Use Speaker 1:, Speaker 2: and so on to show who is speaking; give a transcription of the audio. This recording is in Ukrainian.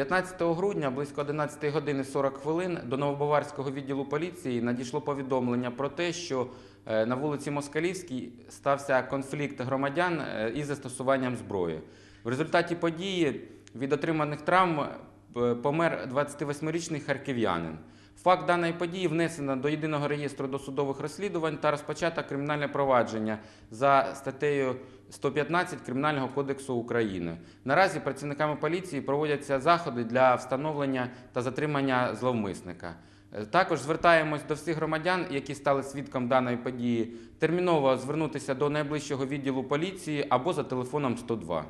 Speaker 1: 15 грудня близько 11 години 40 хвилин до Новобаварського відділу поліції надійшло повідомлення про те, що е, на вулиці Москалівській стався конфлікт громадян е, із застосуванням зброї. В результаті події від отриманих травм е, помер 28-річний харків'янин. Факт даної події внесено до єдиного реєстру досудових розслідувань та розпочато кримінальне провадження за статтею 115 Кримінального кодексу України. Наразі працівниками поліції проводяться заходи для встановлення та затримання зловмисника. Е, Також звертаємось до всіх громадян, які стали свідком даної події, терміново звернутися до найближчого відділу поліції або за телефоном 102.